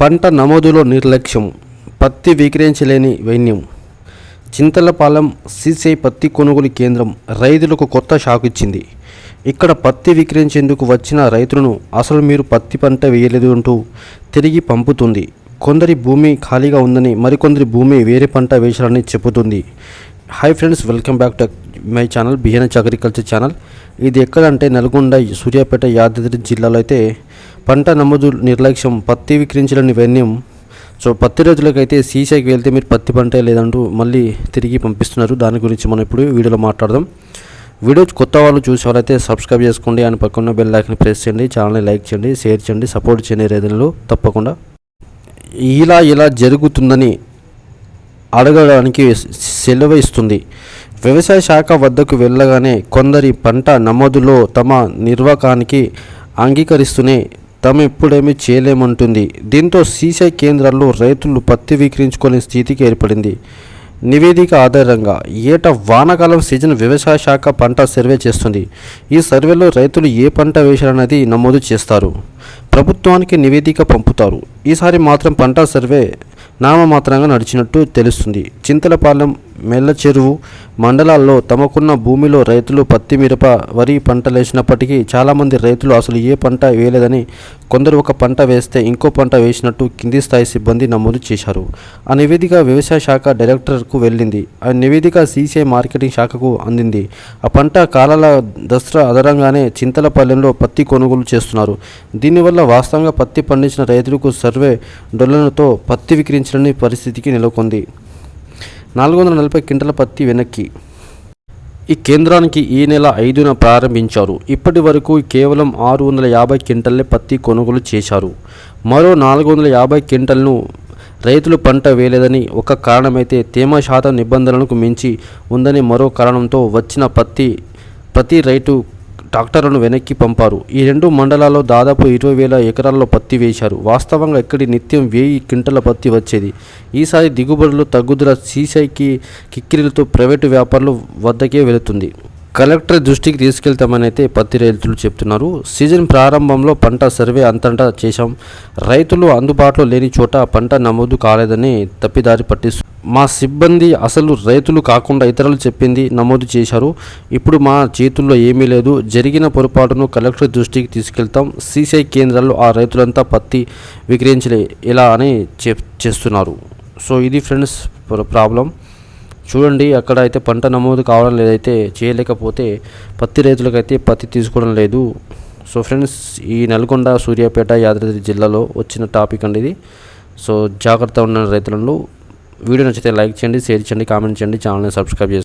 పంట నమోదులో నిర్లక్ష్యం పత్తి విక్రయించలేని వైన్యం. చింతలపాలెం సీసీఐ పత్తి కొనుగోలు కేంద్రం రైతులకు కొత్త షాక్ ఇచ్చింది. ఇక్కడ పత్తి విక్రయించేందుకు వచ్చిన రైతులను అసలు మీరు పత్తి పంట వేయలేదు అంటూ తిరిగి పంపుతుంది. కొందరి భూమి ఖాళీగా ఉందని మరికొందరి భూమి వేరే పంట వేశారని చెబుతుంది. Hi friends welcome back to my channel బిహెన్హెచ్ agriculture channel ఇది ఎక్కడంటే నల్గొండ సూర్యాపేట యాదాద్రి జిల్లాలో అయితే పంట నమోదు నిర్లక్ష్యం పత్తి విక్రయించలేని వైన్యం. సో పత్తి రైతులకైతే సీసాకి వెళ్తే మీరు పత్తి పంటే లేదంటూ మళ్ళీ తిరిగి పంపిస్తున్నారు. దాని గురించి మనం ఇప్పుడు వీడియోలో మాట్లాడదాం. వీడియో కొత్త వాళ్ళు చూసే వాళ్ళైతే సబ్స్క్రైబ్ చేసుకోండి. అని పక్కన బెల్ లైక్ని ప్రెస్ చేయండి. ఛానల్ని లైక్ చేయండి షేర్ చేయండి సపోర్ట్ చేయండి రైతులు తప్పకుండా. ఇలా ఇలా జరుగుతుందని అడగడానికి సెలవు ఇస్తుంది. వ్యవసాయ శాఖ వద్దకు వెళ్ళగానే కొందరి పంట నమోదులో తమ నిర్వాకానికి అంగీకరిస్తూనే తాము ఎప్పుడేమీ చేయలేమంటుంది. దీంతో సీసీఐ కేంద్రాల్లో రైతులు పత్తి విక్రయించుకునే స్థితికి ఏర్పడింది. నివేదిక ఆధారంగా ఏటా వానాకాలం సీజన్ వ్యవసాయ శాఖ పంట సర్వే చేస్తుంది. ఈ సర్వేలో రైతులు ఏ పంట వేశారన్నది నమోదు చేస్తారు. ప్రభుత్వానికి నివేదిక పంపుతారు. ఈసారి మాత్రం పంట సర్వే నామమాత్రంగా నడిచినట్టు తెలుస్తుంది. చింతలపాలెం మెల్ల చెరువు మండలాల్లో తమకున్న భూమిలో రైతులు పత్తి మిరప వరి పంటలేసినప్పటికీ చాలామంది రైతులు అసలు ఏ పంట వేయలేదని కొందరు ఒక పంట వేస్తే ఇంకో పంట వేసినట్టు కింది స్థాయి సిబ్బంది నమోదు చేశారు. ఆ నివేదిక వ్యవసాయ శాఖ డైరెక్టర్కు వెళ్ళింది. ఆ నివేదిక సీసీఐ మార్కెటింగ్ శాఖకు అందింది. ఆ పంట కాలాల దసరా ఆధారంగానే చింతలపల్లెంలో పత్తి కొనుగోలు చేస్తున్నారు. దీనివల్ల వాస్తవంగా పత్తి పండించిన రైతులకు సర్వే డొల్లలతో పత్తి విక్రయించలేని పరిస్థితికి నెలకొంది. నాలుగు వందల నలభై క్వింటల పత్తి వెనక్కి. ఈ కేంద్రానికి ఈ నెల ఐదున ప్రారంభించారు. ఇప్పటి వరకు కేవలం ఆరు వందల యాభై క్వింటల్లే పత్తి కొనుగోలు చేశారు. మరో నాలుగు వందల యాభై క్వింటల్ను రైతులు పంట వేయలేదని ఒక కారణమైతే తేమ శాతం నిబంధనలకు మించి ఉందని మరో కారణంతో వచ్చిన పత్తి ప్రతి రైతు ట్రాక్టర్లను వెనక్కి పంపారు. ఈ రెండు మండలాల్లో దాదాపు ఇరవై వేల ఎకరాల్లో పత్తి వేశారు. వాస్తవంగా ఇక్కడి నిత్యం వెయ్యి క్వింటల పత్తి వచ్చేది? ఈసారి దిగుబడులు తగ్గుదల సీసైకి కిక్కిరిలతో ప్రైవేటు వ్యాపారులు వద్దకే వెళుతుంది. కలెక్టర్ దృష్టికి తీసుకెళ్తామని అయితే పత్తి రైతులు చెప్తున్నారు. సీజన్ ప్రారంభంలో పంట సర్వే అంతటా చేశాం. రైతులు అందుబాటులో లేని చోట పంట నమోదు కాలేదని తప్పిదారి పట్టిస్తూ మా సిబ్బంది అసలు రైతులు కాకుండా ఇతరులు చెప్పింది నమోదు చేశారు. ఇప్పుడు మా చేతుల్లో ఏమీ లేదు. జరిగిన పొరపాటును కలెక్టర్ దృష్టికి తీసుకెళ్తాం. సీసీఐ కేంద్రాల్లో ఆ రైతులంతా పత్తి విక్రయించలే ఇలా అని చేస్తున్నారు. సో ఇది ఫ్రెండ్స్ ప్రాబ్లం. చూడండి అక్కడ అయితే పంట నమోదు కావడం లేదైతే చేయలేకపోతే పత్తి రైతులకైతే పత్తి తీసుకోవడం లేదు. సో ఫ్రెండ్స్ ఈ నల్గొండ సూర్యాపేట యాదాద్రి జిల్లాలో వచ్చిన టాపిక్ అండి ఇది. సో జాగ్రత్త ఉన్న రైతులను వీడియో నచ్చితే లైక్ చేయండి షేర్ చేయండి కామెంట్ చేయండి ఛానల్ని సబ్స్క్రైబ్ చేయండి